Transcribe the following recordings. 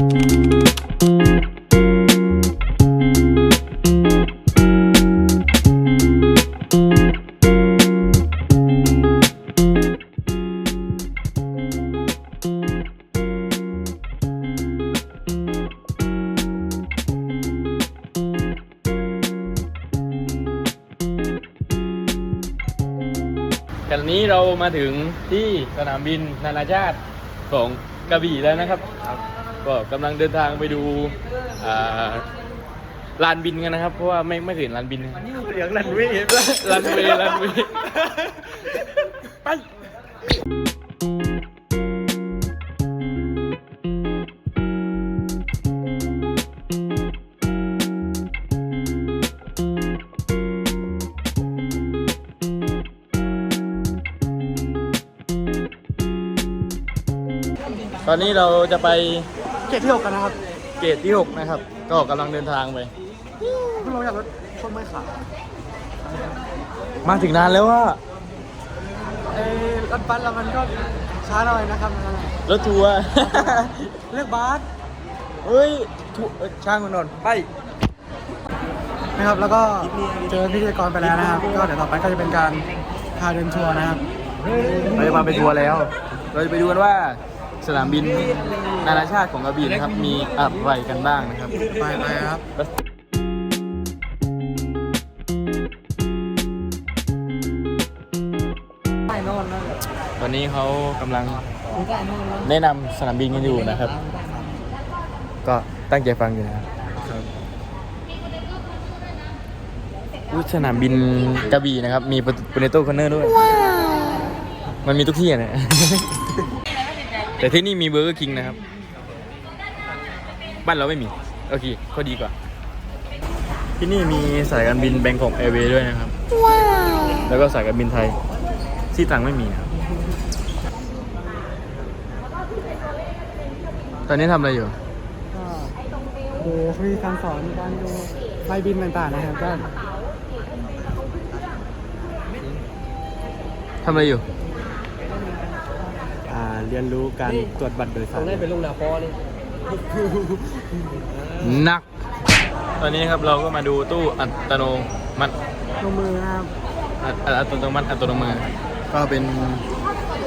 ขณะนี้เรามาถึงที่สนามบินนานาชาติของกระบี่แล้วนะครับ ก็กำลังเดินทางไปดูอ่าลานบินกันนะครับ เพราะว่าไม่ไม่เคยเห็นลานบินเสียงรันเวย์ลานเวย์ลานเวย์ไปตอนนี้เราจะไป เกตที่หกกันนะครับเกตที่ 6 นะครับ ก็กำลังเดินทางไปเพิ่งลงจากรถชนไม่ขาดมาถึงนานแล้วว่าเอ้ยรถบัสเรามันก็ช้าหน่อยนะครับรถทัวร์ เลือกบัสเฮ้ยทัวร์เอ้ยช่างมันนนท์ไป นะครับ แล้วก็เจอพิธีกรไปแล้วนะครับ ก็เดี๋ยวต่อไปก็จะเป็นการพาเดินทัวร์นะครับ เราจะมาไปทัวร์แล้ว เราจะไปดูกันว่า สนามบินนานาชาติของกระบี่นะครับ มีอะไรกันบ้างนะครับ ไปไปครับไปโน่นนั่นตอนนี้เขากำลังแนะนำสนามบินกันอยู่นะครับ ก็ตั้งใจฟังอยู่นะครับอุ๊ยสนามบินกระบี่นะครับ มีโปเตโต้คอนเนอร์ด้วย มันมีทุกที่อะเนี่ย แต่ที่นี่มีเบอร์เกอร์คิงนะครับ บ้านเราไม่มี โอเคก็ดีกว่า ที่นี่มีสายการบินแบงกอกแอร์เวย์ด้วยนะครับแล้วก็สายการบินไทย ที่ต่างไม่มีนะครับ ตอนนี้ทำอะไรอยู่ ก็ดูวิธีการสอนการดูไฟบินต่างๆนะครับก็ทำอะไรอยู่อ่า เรียนรู้การตรวจบัตรโดยสารได้เป็นลุงนาพอเลยนัก ตอนนี้ครับเราก็มาดูตู้อัตโนมัติลงมือนะครับอัตอัตโนมัติอัตโนมือก็เป็น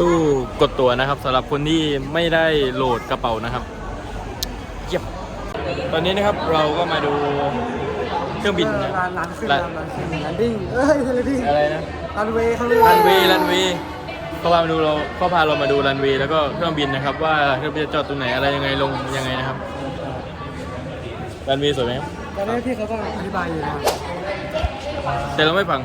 ตู้กดตั๋วนะครับสำหรับคนที่ไม่ได้โหลดกระเป๋านะครับเยี่ยมตอนนี้นะครับเราก็มาดูเครื่องบินนะร้านร้านขึ้นร้าร้านนร้านขึ้นร้านดิ้งเอ้ยร้านดิ้งอะไรนะรันเวย์เขาเรียกรันเวย์รันเวย์ เขาพามาดูเราเขาพาเรามาดูรันเวย์แล้วก็เครื่องบินนะครับ ว่าเครื่องบินจะจอดตรงไหนอะไรยังไงลงยังไงนะครับรันเวย์สวยไหมครับตอนนี้พี่เขาก็อธิบายอยู่นะครับแต่เราไม่ฟัง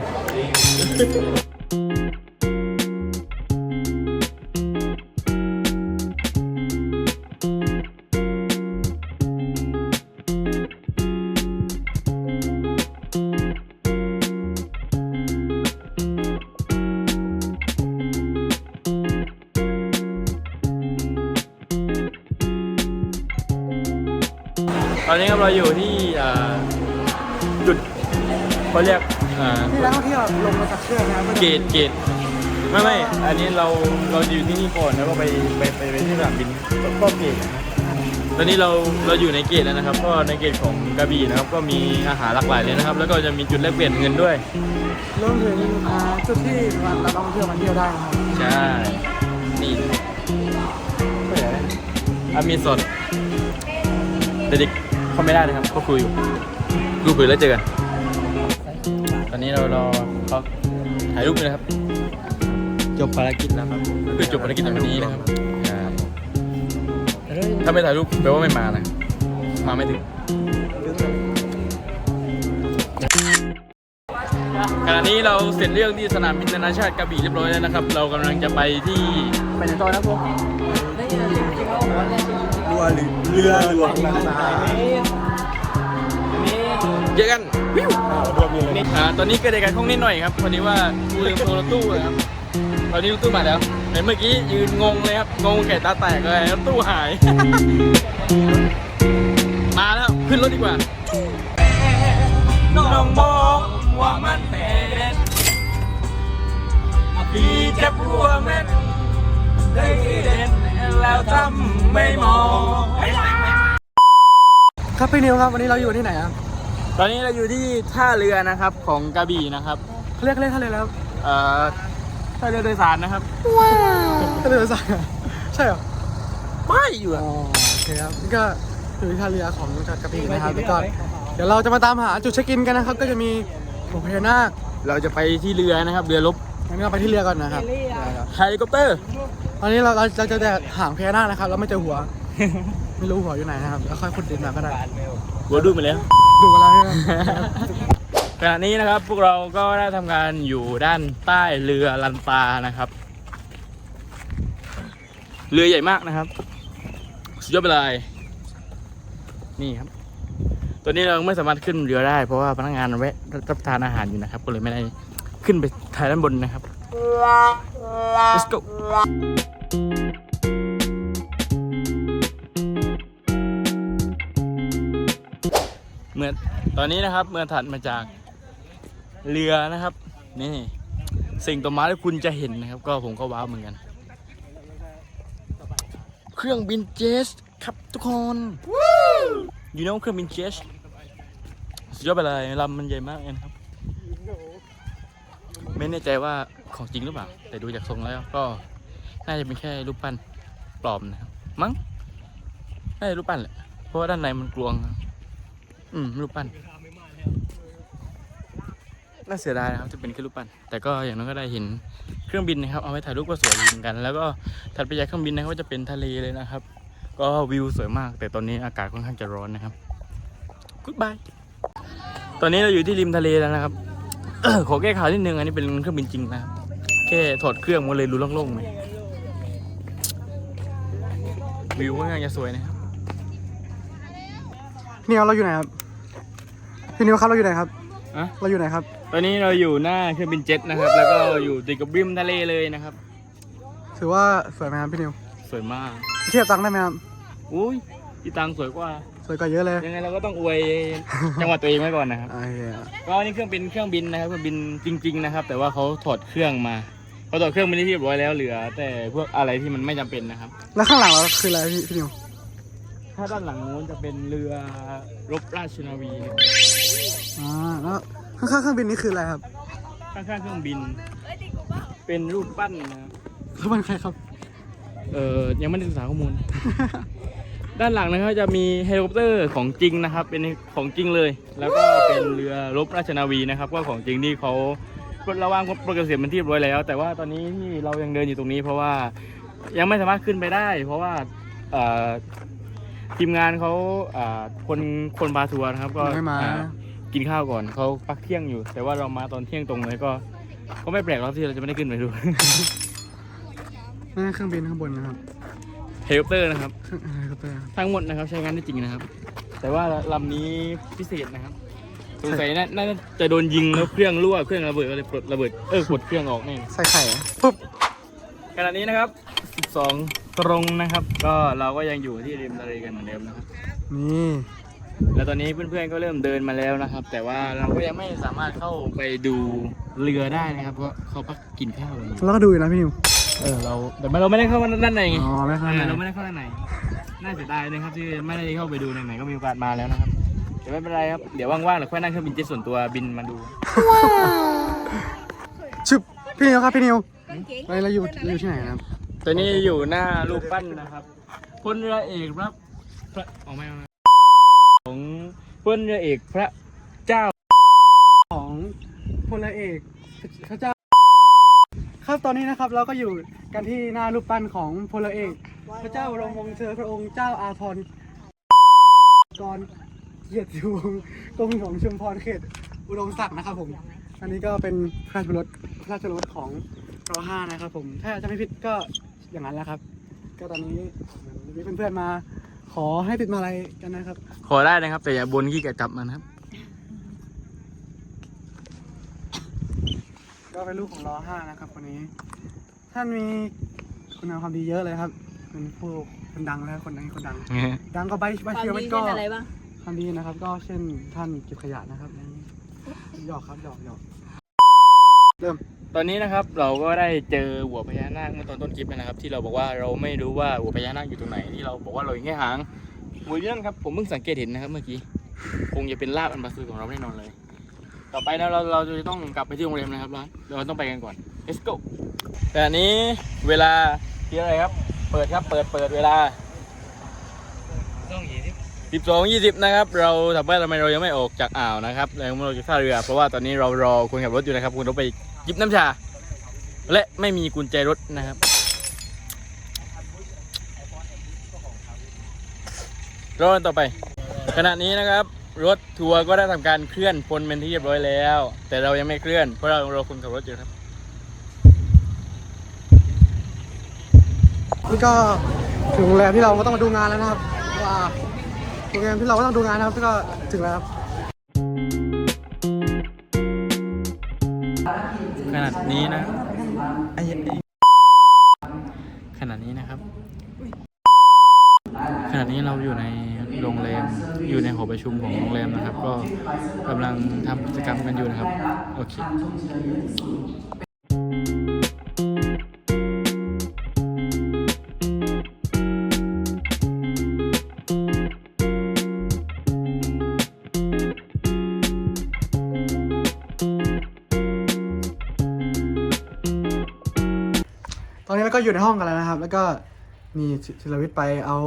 อนนี้ครับเราอยู่ที่อ่าจุดเขาเรียกอ่าที่นักท่องเที่ยวลงมาจากเครื่องนะครับเกตเกตไม่ไม่อันนี้เราเราอยู่ที่นี่ก่อนแล้วก็ไปไปไปไปที่สนามบินก็ก็เกตนะครับตอนนี้เราเราอยู่ในเกตแล้วนะครับ ก็ในเกตของกระบี่นะครับ ก็มีอาหารหลากหลายเลยนะครับ แล้วก็จะมีจุดแลกเปลี่ยนเงินด้วยรวมถึงอ่าจุดที่เราต้องเที่ยวมาเที่ยวได้นะครับใช่นี่เปิดอะไรอามีสดแต่เด็ก เข้าไม่ได้นะครับก็คุยอยู่ดูคุยแล้วเจอกัน ตอนนี้เรารอเขาถ่ายรูปเลยนะครับ จบภารกิจแล้วครับคือจบภารกิจในวันนี้นะครับครับถ้าไม่ถ่ายรูปแปลว่าไม่มานะ มาไม่ถึงขณะนี้เราเสร็จเรื่องที่สนามบินนานาชาติกระบี่เรียบร้อยแล้วนะครับ เรากำลังจะไปที่ไปในตอนนะพวก เรือหรือเรือหลวงนานาเจอกันวิวอ่าตอนนี้เกิดเหตุการณ์ข้องนิดหน่อยครับพอดีว่ากูลืมโทรตู้นะครับตอนนี้รถตู้มาแล้วเห็นเมื่อกี้ยืนงงเลยครับงงแก่ตาแตกเลยรถตู้หาย มาแล้วขึ้นรถดีกว่าน้องมองว่ามันเป็นพี่จะพัวแม่นได้เด่น แล้วทำไม่มองครับพี่นิวครับวันนี้เราอยู่ที่ไหนครับตอนนี้เราอยู่ที่ท่าเรือนะครับของกระบี่นะครับเขาเรียกเรียกทะเลแล้วเอ่อท่าเรือโดยสารนะครับทะเลสายใช่เหรอไม่อยู่อ๋อะ อโอเคครับนี่ก็อยู่ที่ท่าเรือของจังหวัดกระบี่นะครับแล้วก็เดี๋ยวเราจะมาตามหาจุดเช็คอินกันนะครับ ก็จะมีโรงพยานาคเราจะไปที่เรือนะครับ เรือรบงั้นเราไปที่เรือก่อนนะครับเฮลิคอปเตอร์ ตอนนี้เราเราเราจะแต่หางพญานาคนะครับเราไม่เจอหัว ไม่รู้หัวอยู่ไหนนะครับแล้วค่อยขุดดินมาก็ได้ หัวดูมาแล้วดูมาแล้วใช่ไหมขณะนี้นะครับพวกเราก็ได้ทำงานอยู่ด้านใต้เรือลันตานะครับ เรือใหญ่มากนะครับ สุดยอดไปเลยนี่ครับตัวนี้เราไม่สามารถขึ้นเรือได้ เพราะว่าพนักงานแวะรับประทานอาหารอยู่นะครับ ก็เลยไม่ได้ขึ้นไปถ่ายด้านบนนะครับ let's go เมื่อตอนนี้นะครับเมื่อถัดมาจากเรือนะครับ นี่ สิ่งต่อมาที่คุณจะเห็นนะครับ ก็ผมก็ว้าวเหมือนกัน เครื่องบินเจสครับทุกคนอยูโน่เครื่องบินเจสสุดยอดไปเลยลำมันใหญ่มากเลยนะครับ ไม่แน่ใจว่า ของจริงหรือเปล่า แต่ดูจากทรงแล้วก็น่าจะเป็นแค่รูปปั้นปลอมนะครับ มั้งน่าจะรูปปั้นแหละ เพราะว่าด้านในมันกลวง อืมรูปปั้น น่าเสียดายนะครับจะเป็นแค่รูปปั้น แต่ก็อย่างน้อยก็ได้เห็นเครื่องบินนะครับ เอาไว้ถ่ายรูปก็สวยดีเหมือนกัน แล้วก็ถัดไปจากเครื่องบินนะครับก็จะเป็นทะเลเลยนะครับ ก็วิวสวยมาก แต่ตอนนี้อากาศค่อนข้างจะร้อนนะครับ Goodbye ตอนนี้เราอยู่ที่ริมทะเลแล้วนะครับขอแก้ข่าวนิดนึงอันนี้เป็นเครื่องบินจริงนะครับ แค่ถอดเครื่องมันเลยรู้โล่งๆไหมวิวค่อนข้างจะสวยนะครับพี่นิวเราอยู่ไหนครับพี่นิวครับเราอยู่ไหนครับอะเราอยู่ไหนครับ ตอนนี้เราอยู่หน้าเครื่องบินเจ็ตนะครับ แล้วก็อยู่ติดกับริมทะเลเลยนะครับ ถือว่าสวยไหมครับพี่นิว สวยมาก เทียบตังค์ได้ไหมครับอุ้ยที่ตังสวยกว่า สวยกว่าเยอะเลย ยังไงเราก็ต้องอวยจังหวัดตัวเองไว้ก่อนนะครับโอเคก็นี่เครื่องบินเครื่องบินนะครับเครื่องบินจริง ๆ นะครับ แต่ว่าเขาถอดเครื่องมา เขาถอดเครื่องไปที่เรียบร้อยแล้วเหลือ แต่พวกอะไรที่มันไม่จำเป็นนะครับ แล้วข้างหลังเราคืออะไรพี่พี่นิวถ้าด้านหลังนู้นจะเป็นเรือรบราชนาวีนะครับอ่าแล้วข้างๆเครื่องบินนี่คืออะไรครับข้างๆเครื่องบิน เป็นรูปปั้นนะครับคือมันใครครับ เออยังไม่ได้ศึกษาข้อมูล ด้านหลังนะครับจะมีเฮลิคอปเตอร์ของจริงนะครับ เป็นของจริงเลย แล้วก็เป็นเรือรบราชนาวีนะครับ ก็ของจริงที่เขา ปลดระวางโปรเกษียณเป็นที่เรียบร้อยแล้ว แต่ว่าตอนนี้ที่เรายังเดินอยู่ตรงนี้ เพราะว่ายังไม่สามารถขึ้นไปได้ เพราะว่าเอ่อทีมงานเขาอ่าคนคนพาทัวร์นะครับ ก็ไม่มาอ่กินข้าวก่อนเขาพักเที่ยงอยู่ แต่ว่าเรามาตอนเที่ยงตรงเลยก็ ก็ไม่แปลกหรอกที่เราจะไม่ได้ขึ้นไปดู นั่นเครื่องบินข้างบนนะครับเฮลิคอปเตอร์นะครับ เครื่องเฮลิคอปเตอร์ทั้งหมดนะครับใช้งานได้จริงนะครับ แต่ว่าลำนี้พิเศษนะครับ สงสัยน่าน่าจะโดนยิงแล้วเครื่องรั่วเครื่องระเบิดก็เลยปลดระเบิดเออปลดเครื่องออกแน่ใส่ไข่อะปุ๊บขณะนี้นะครับ12ตรงนะครับ ก็เราก็ยังอยู่ที่ริมทะเลกันเหมือนเดิมนะครับนี่แล้วตอนนี้เพื่อนๆก็เริ่มเดินมาแล้วนะครับ แต่ว่าเราก็ยังไม่สามารถเข้าไปดูเรือได้นะครับเพราะเขาพักกินข้าวอยู่เราก็ดูอยู่นะพี่นิวเออเราแต่เราไม่ได้เข้ามาด้านในไงอ๋อไม่เข้าเอในอเราไม่ได้เข้าด้านในน่าเสียดายนะครับที่ไม่ได้เข้าไปดูไหนๆก็มีโอกาสมาแล้วนะครับ แต่ไม่เป็นไรครับ เดี๋ยวว่างๆเราค่อยนั่งเครื่องบินเจ็ตส่วนตัวบินมาดู ชึบพี่นิวครับพี่นิวเราเราอยู่เราอยู่ที่ไหนนะครับตัวนี้อยู่หน้ารูปปั้นนะครับพลเรือเอกครับพระออกไม่เอานะของพลเรือเอกพระเจ้า ของพลเอกพระเจ้า ครับตอนนี้นะครับเราก็อยู่กันที่หน้ารูปปั้นของพลเอก พระเจ้าบรมวงศ์เธอพระองค์เจ้าอาทรกร เกียรติวงศ์กรมหลวงชุมพรเขตอุดมศักดิ์นะครับผม อันนี้ก็เป็นพระราชรถพระราชรถของรห้านะครับผม ถ้าจะไม่ผิดก็อย่างนั้นแหละครับ ก็ตอนนี้มีเพื่อนๆมา ขอให้ติดมาอะไรกันนะครับ ขอได้นะครับ แต่อย่าบนขี้เกียจกลับมานะครับ ก็เป็นลูกของรอห้านะครับคนนี้ ท่านมีคุณงามความดีเยอะเลยครับ เป็นผู้คนดังแล้วคนดังคนดัง ดังก็ใบใบความเชียร์ดีมันก็เป็นอะไรบ้างความดีนะครับ ก็เช่นท่านเก็บขยะนะครับหยอกครับหยอกหยอกเดิมตอนนี้นะครับเราก็ได้เจอหัวพญานาคเมื่อตอนต้นคลิปนะครับ ที่เราบอกว่าเราไม่รู้ว่าหัวพญานาคอยู่ตรงไหนที่เราบอกว่าเราห็นแค่หางหมูอยู่นั่นครับผมเพิ่งสังเกตเห็นนะครับเมื่อกี้คงจะเป็นลาบอันบาซูของเราแน่นอนเลย ต่อไปนะเราเราจะต้องกลับไปที่โรงแรมนะครับร้าเราต้องไปกันก่อน let's go แต่นนี้เวลาที่อะไรครับ เปิดครับเปิดเปิดเวลา สิบสองยี่สิบนะครับ เราถามว่าทำไมเรายังไม่ออกจากอ่าวนะครับเรายังไม่ออกจากท่าเรือ เพราะว่าตอนนี้เรารอคนขับรถอยู่นะครับคุณต้องไปหยิบน้ำชา และไม่มีกุญแจรถนะครับ รอนต่อไป ขณะนี้นะครับ รถทัวร์ก็ได้ทำการเคลื่อนพลเป็นที่เรียบร้อยแล้ว แต่เรายังไม่เคลื่อน เพราะเรารอคนขับรถอยู่ครับนี่ก็ถึงโรงแรมที่เราก็ต้องมาดูงานแล้วนะครับว่า โรงแรมที่เราก็ต้องดูงานนะครับก็ถึงแล้วครับขนาดนี้นะไอ้ขนาดนี้นะครับ ขณะนี้เราอยู่ในโรงแรมอยู่ในหอประชุมของโรงแรมนะครับ ก็กำลังทำกิจกรรมกันอยู่นะครับ โอเค ตอนนี้เราก็อยู่ในห้องกันแล้วนะครับ แล้วก็มีศิลวิทย์ไปเอา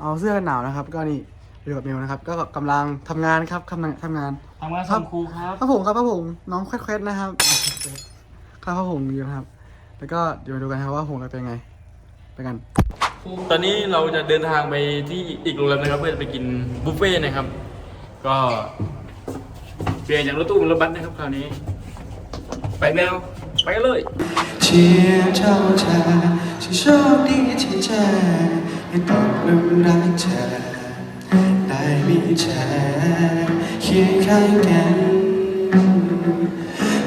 เอาเสื้อกันหนาวนะครับ ก็นี่อยู่กับมิวนะครับ ก็กำลังทำงานครับกำลังทำงาน ทำงานส่งครูครับพระผมครับพระผมน้องแควดๆนะครับครับพระผมอยู่นะครับ แล้วก็เดี๋ยวมาดูกันครับว่าผมเราเป็นไง ไปกัน ตอนนี้เราจะเดินทางไปที่อีกโรงแรมนะครับ เพื่อจะไปกินบุฟเฟ่ต์นะครับ ก็เปลี่ยนจากรถตู้เป็นรถบัสนะครับคราวนี้ ไปแนวไป กันเลยเชียร์เจ้าเธอฉันโชคดีที่เจอให้ตกหลุมรักเธอได้มีเธอเคียงข้างกัน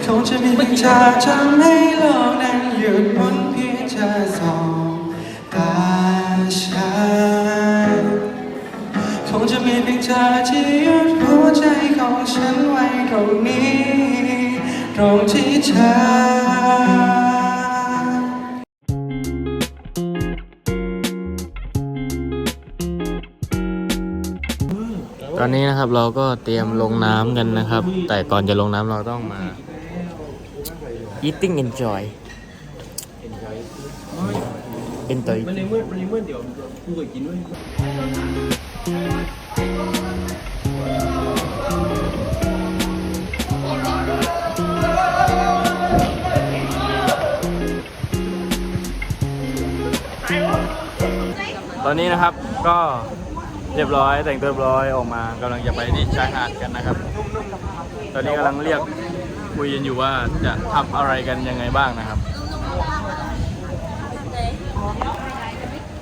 คงจะมีเพียงเธอทำให้โลกนั้นหยุดหมุนเพียงเธอสองตาฉันคงจะมีเพียงเธอที่ยึดหัวใจของฉันไว้ตรงนี้ ตรงที่เธอตอนนี้นะครับเราก็เตรียมลงน้ำกันนะครับ แต่ก่อนจะลงน้ำเราต้องมา eating enjoy enjoy มันในเมื่อมันในเมื่อเดี๋ยวกูเคยกินด้วย ตอนนี้นะครับก็เรียบร้อยแต่งตัวเรียบร้อยออกมากำลังจะไปที่ชายหาดกันนะครับ ตอนนี้กำลังเรียกคุยกันอยู่ว่าจะทำอะไรกันยังไงบ้างนะครับ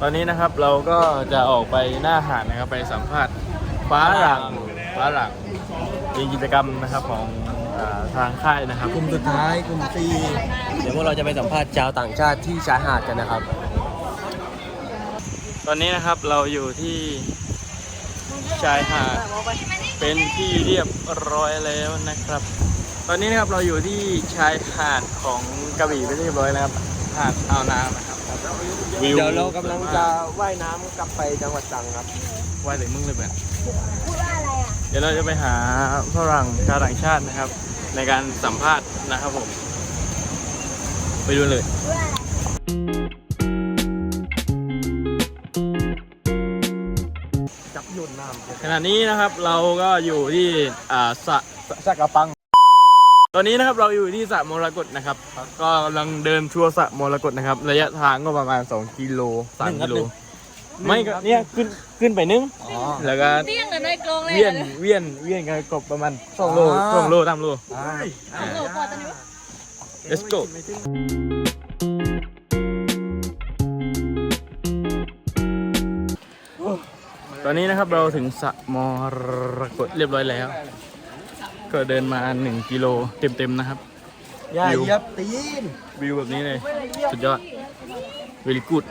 ตอนนี้นะครับเราก็จะออกไปหน้าหาดนะครับไปสัมภาษณ์ฟ้าหลังฟ้าหลังมีกิจกรรมนะครับของอาทางค่ายนะครับ กลุ่มสุดท้ายกลุ่มซีเดี๋ยวพวกเราจะไปสัมภาษณ์ชาวต่างชาติที่ชายหาดกันนะครับ ตอนนี้นะครับเราอยู่ที่ชายหาดเป็นที่เรียบร้อยแล้วนะครับ ตอนนี้นะครับเราอยู่ที่ชายหาดของกระบี่เป็นที่เรียบร้อยแล้วครับหาดอ่าวนางนะครับวิวเดี๋ยวเรากำลังจะว่ายน้ำกลับไปจังหวัดตรังครับว่ายถึงมึงเลยแบบเดี๋ยวเราจะไปหาฝรั่งชาวต่างชาตินะครับ ในการสัมภาษณ์นะครับผม ไปดูเลย ขณะนี้นะครับเราก็อยู่ที่อ่าสระสระกระปัง ตอนนี้นะครับเราอยู่ที่สระมรกตนะครับ ก็กำลังเดินทัวร์สระมรกตนะครับ ระยะทางก็ประมาณ 2 กิโล3กิโลไม่ก็เนี่ยขึ้นขึ้นไปนึง อ๋อ แล้วก็เตี้ยงกันในกรงเลยเวียนเวียนเวียนกันกบประมาณ2โลอ่าสองโลตามโล อ่าอ่าโอ้โหพอตอนนี้วะ let's go ตอนนี้นะครับเราถึงสระมรกตเรียบร้อยแล้ว ก็เดินมา 1 กิโลเต็มๆนะครับ อย่าวิวเหยียบตีน วิวแบบนี้เลย สุดยอด very good